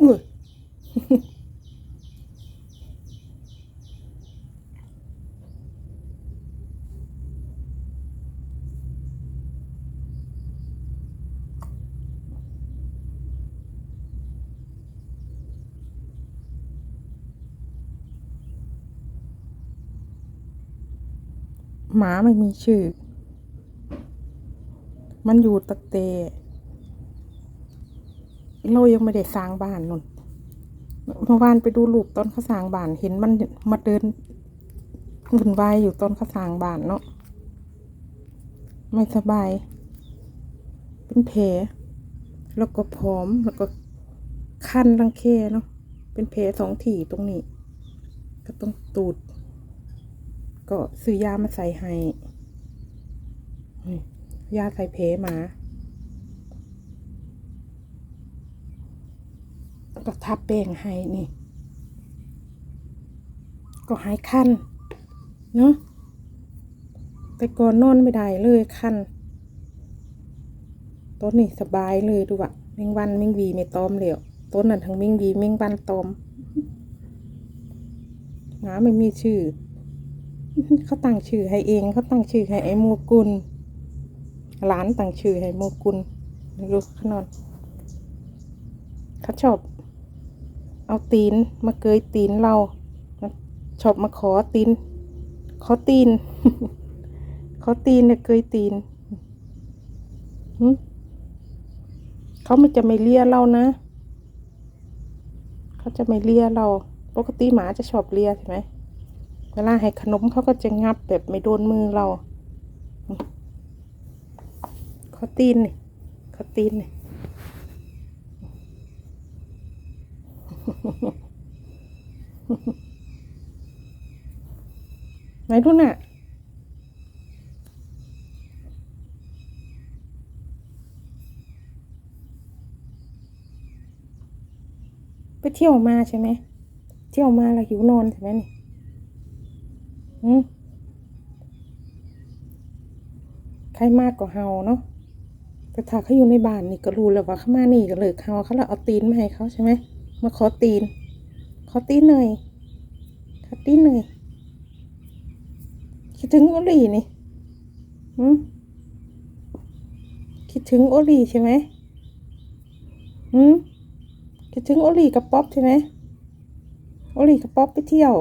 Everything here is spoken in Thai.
อุ้ยหมาไม่มีชื่อ มันอยู่ตะเตะ เรายังไม่ได้สร้างบ้านนนเมื่อวานไปดูลูกตอนเขาสร้างบ้านเห็นมันมาเดินวุ่นวายอยู่ตอนเขาสร้างบ้านเนาะไม่สบาย เป็นแผลแล้วก็ผอมแล้วก็คันรังแคเนาะเป็นแผลสองที่ตรงนี้ ก็ต้องตูด ก็ซื้อยามาใส่ให้ยาใส่เพหมาแล้ว ก็ทับแป้งให้นี่ ก็หายคันเนาะแต่ก่อนนอนไม่ได้เลยคันต้นนี่สบายเลยดูอะแมงวันแมงวีไม่ตอมเลยต้นนั้นทั้งแมงวีแมงวันตอมหมาไม่มีชื่อเขาตั้งชื่อให้เองเขาตั้งชื่อให้ไอ้โมกุลหลานตั้งชื่อให้โมกุลไม่รู้เขานอนเขาชอบ เอาตีนมาเกยตีนเราชอบมาขอตีน ขอตีน ขอตีนเนี่ยเกยตีนเขาไม่จะไม่เลียเรานะ เขาจะไม่เลียเรา ปกติหมาจะชอบเลียใช่ไหม เวลาให้ขนมเขาก็จะงับแบบไม่โดนมือเราขาตีนนี่ขาตีนนี่ ไหนดูน่ะไปเที่ยวมาใช่ไหม เที่ยวมาแล้วหิวนอนใช่ไหมนี่อืมใครมากกว่าเฮาเนาะแต่ถ้าเขาอยู่ในบ้านนี่ก็รู้แล้วว่าเขามานี่ก็เลยเฮาเขาแล้วเอาตีนมาให้เขาใช่ไหม มาขอตีน ขอตีนหน่อยขอตีนหน่อยคิดถึงโอลีนี่อืมคิดถึงโอลีใช่ไหมอืมคิดถึงโอลีกับป๊อปใช่ไหมโอลีกับป๊อปไปเที่ยว